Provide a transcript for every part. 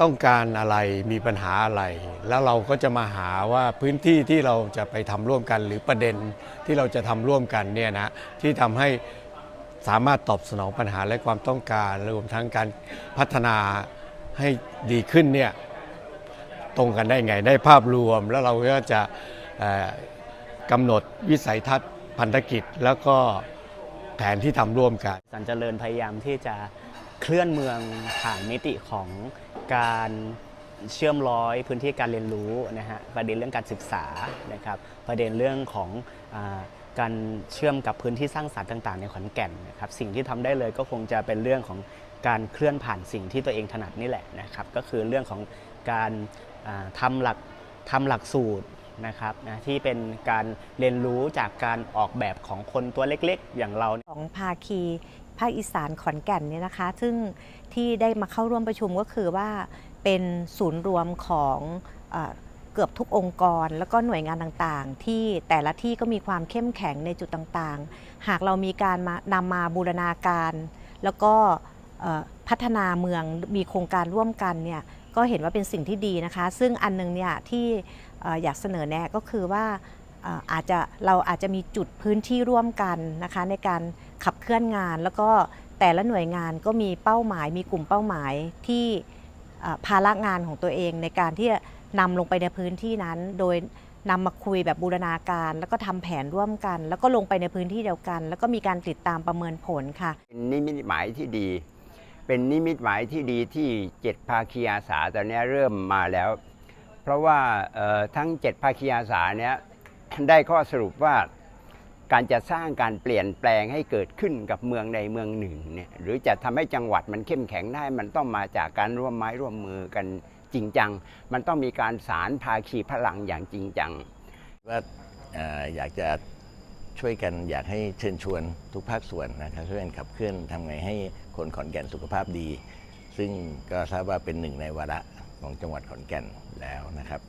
ต้องการอะไรมีปัญหาอะไร แล้วเราก็จะมาหาว่าพื้นที่ที่เราจะไปทำร่วมกัน หรือประเด็นที่เราจะทำร่วมกันเนี่ยนะที่ทำให้สามารถตอบสนองปัญหาและความต้องการรวมทั้งการพัฒนาให้ดีขึ้นเนี่ยตรงกันได้ไงได้ภาพรวม แล้วเราก็จะกำหนดวิสัยทัศน์พันธกิจ แล้วก็แผนที่ทำร่วมกัน สันเจริญพยายามที่จะ เคลื่อนเมืองผ่านมิติของการเชื่อมร้อยพื้นที่การเรียนรู้นะฮะประเด็นเรื่องการศึกษานะครับประเด็นเรื่องของอการเชื่อมกับพื้นที่สร้างสรรค์ต่าง ๆ ในขอนแก่นนะครับสิ่งที่ทำได้เลยก็คงจะเป็นเรื่องของการเคลื่อนผ่านสิ่งที่ตัวเองถนัดนี่แหละนะครับก็คือเรื่องของการอ่าทำหลักทำหลักสูตรนะครับนะที่เป็นการเรียนรู้จากการออกแบบของคนตัวเล็ก ๆ อย่างเราของภาคี ภาคอีสานขอนแก่นเนี่ยนะคะ ซึ่งที่ได้มาเข้าร่วมประชุมก็คือว่าเป็นศูนย์รวมของเอเกือบทุกองค์กร แล้วก็หน่วยงานต่างๆ ที่แต่ละที่ก็มีความเข้มแข็งในจุดต่างๆ หากเรามีการมานำมาบูรณาการ แล้วก็พัฒนาเมืองมีโครงการร่วมกันเนี่ยก็เห็นว่าเป็นสิ่งที่ดีนะคะ ซึ่งอันหนึงเนี่ยที่อ่อยากเสนอแนะก็คือว่าอาจจะเราอาจจะมีจุดพื้นที่ร่วมกันนะคะในการขับเคลื่อนงาน แล้วก็แต่ละหน่วยงานก็มีเป้าหมาย มีกลุ่มเป้าหมายที่ภาระงานของตัวเองในการที่จะนำลงไปในพื้นที่นั้น โดยนำมาคุยแบบบูรณาการ แล้วก็ทำแผนร่วมกัน แล้วก็ลงไปในพื้นที่เดียวกัน แล้วก็มีการติดตามประเมินผลค่ะเป็นนิมิตหมายที่ดี เป็นนิมิตหมายที่ดีที่เจ็ดภาคีอาสาตอนนี้เริ่มมาแล้ว เพราะว่าทั้งเจ็ดภาคีอาสาเนี้ยได้ข้อสรุปว่า การจะสร้างการเปลี่ยนแปลงให้เกิดขึ้นกับเมืองใดเมืองหนึ่งเนี่ยหรือจะทำให้จังหวัดมันเข้มแข็งได้ มันต้องมาจากการร่วมไม้ร่วมมือกันจริงจัง มันต้องมีการสารภาคีพลังอย่างจริงจังว่าเอ่ออยากจะช่วยกันอยากให้เชิญชวนทุกภาคส่วนนะครับช่วยกันขับเคลื่อนทำไงให้คนขอนแก่นสุขภาพดี ซึ่งก็ทราบว่าเป็นหนึ่งในวาระของจังหวัดขอนแก่นแล้วนะครับ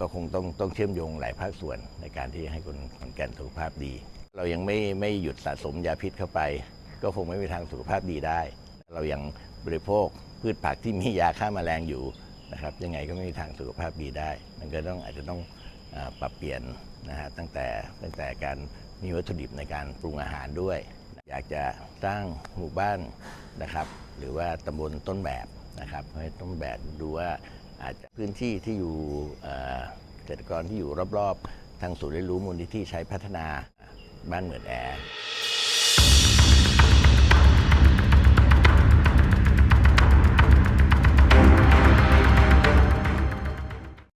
ก็คงต้องต้องเชื่อมโยงหลายภาคส่วนในการที่ให้คนขอนแก่นสุขภาพดี เรายังไม่ไม่หยุดสะสมยาพิษเข้าไป ก็คงไม่มีทางสุขภาพดีได้ เรายังบริโภคพืชผักที่มียาฆ่าแมลงอยู่นะครับยังไงก็ไม่มีทางสุขภาพดีได้ มันก็ต้องอาจจะต้องอปรับเปลี่ยนนะฮะตั้งแต่ตั้งแต่การมีวัตถุดิบในการปรุงอาหารด้วย อยากจะสร้างหมู่บ้านนะครับ หรือว่าตำบลต้นแบบนะครับให้ต้นแบบดูว่า อาจจะพื้นที่ที่อยู่เกษตรกรที่อยู่รอบๆ ทางศูนย์เรียนรู้มูลนิธิใช้พัฒนาบ้านเหมือนแอร์